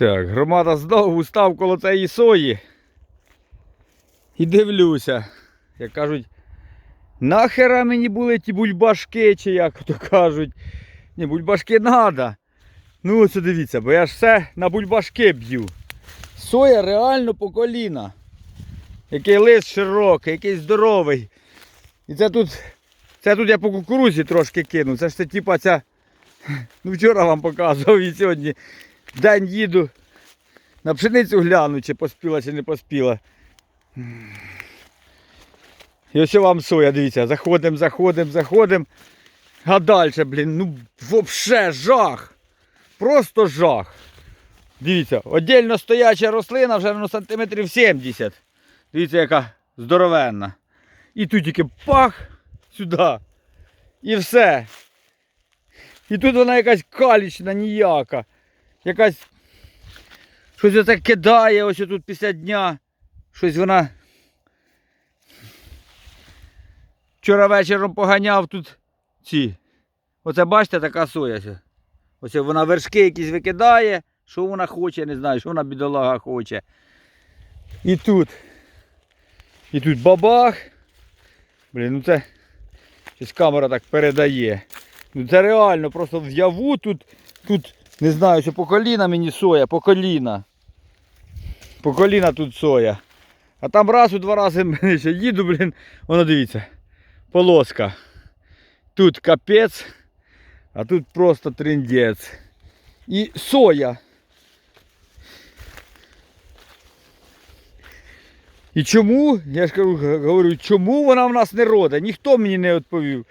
Так, громада знову став коло цієї сої. І дивлюся. Як кажуть, нахера мені були ті бульбашки, чи як то кажуть. Ні, бульбашки треба. Ну оце дивіться, бо я ж все на бульбашки б'ю. Соя реально по коліна. Який лист широкий, який здоровий. І це тут. Це тут я по кукурузі трошки кинув. Це ж це типа ця. Ну вчора вам показував і сьогодні. День їду. На пшеницю гляну, чи поспіла, чи не поспіла. І ось вам соя, дивіться, заходимо, заходимо, заходимо. А далі, блін, ну взагалі жах. Просто жах. Дивіться, отдельно стояча рослина вже ну, сантиметрів 70. Дивіться, яка здоровенна. І тут тільки пах сюди. І все. І тут вона якась калічна, ніяка. Якась. Щось оце кидає ось тут після дня. Щось вона. Вчора вечором поганяв тут ці. Оце бачите, така соя. Ось вона вершки якісь викидає. Що вона хоче, не знаю, що вона бідолага хоче. І тут. І тут бабах. Блін, ну це. Щось камера так передає. Ну це реально, просто в яву тут, тут, не знаю, що по коліна мені соя, по коліна. По коліна тут соя. А там раз у два рази ще їду, блін, воно дивіться. Полоска. Тут капець, а тут просто триндець. І соя. І чому, я ж кажу, говорю, чому вона в нас не роде? Ніхто мені не відповів.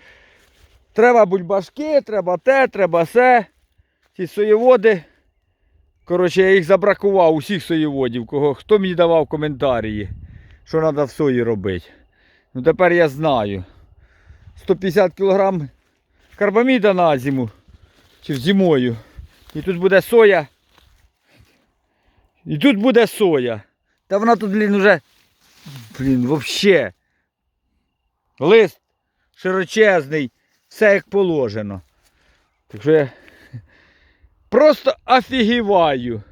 Треба бульбашки, треба те, треба се. Ці соєводи. Коротше, я їх забракував, усіх соєводів, кого, хто мені давав коментарі, що треба в сої робити. Ну тепер я знаю. 150 кг карбаміда на зиму. Чи зимою. І тут буде соя. І тут буде соя. Та вона тут, блін, уже. Блін, вообще. Лист широчезний, все як положено. Так що я Просто офигеваю.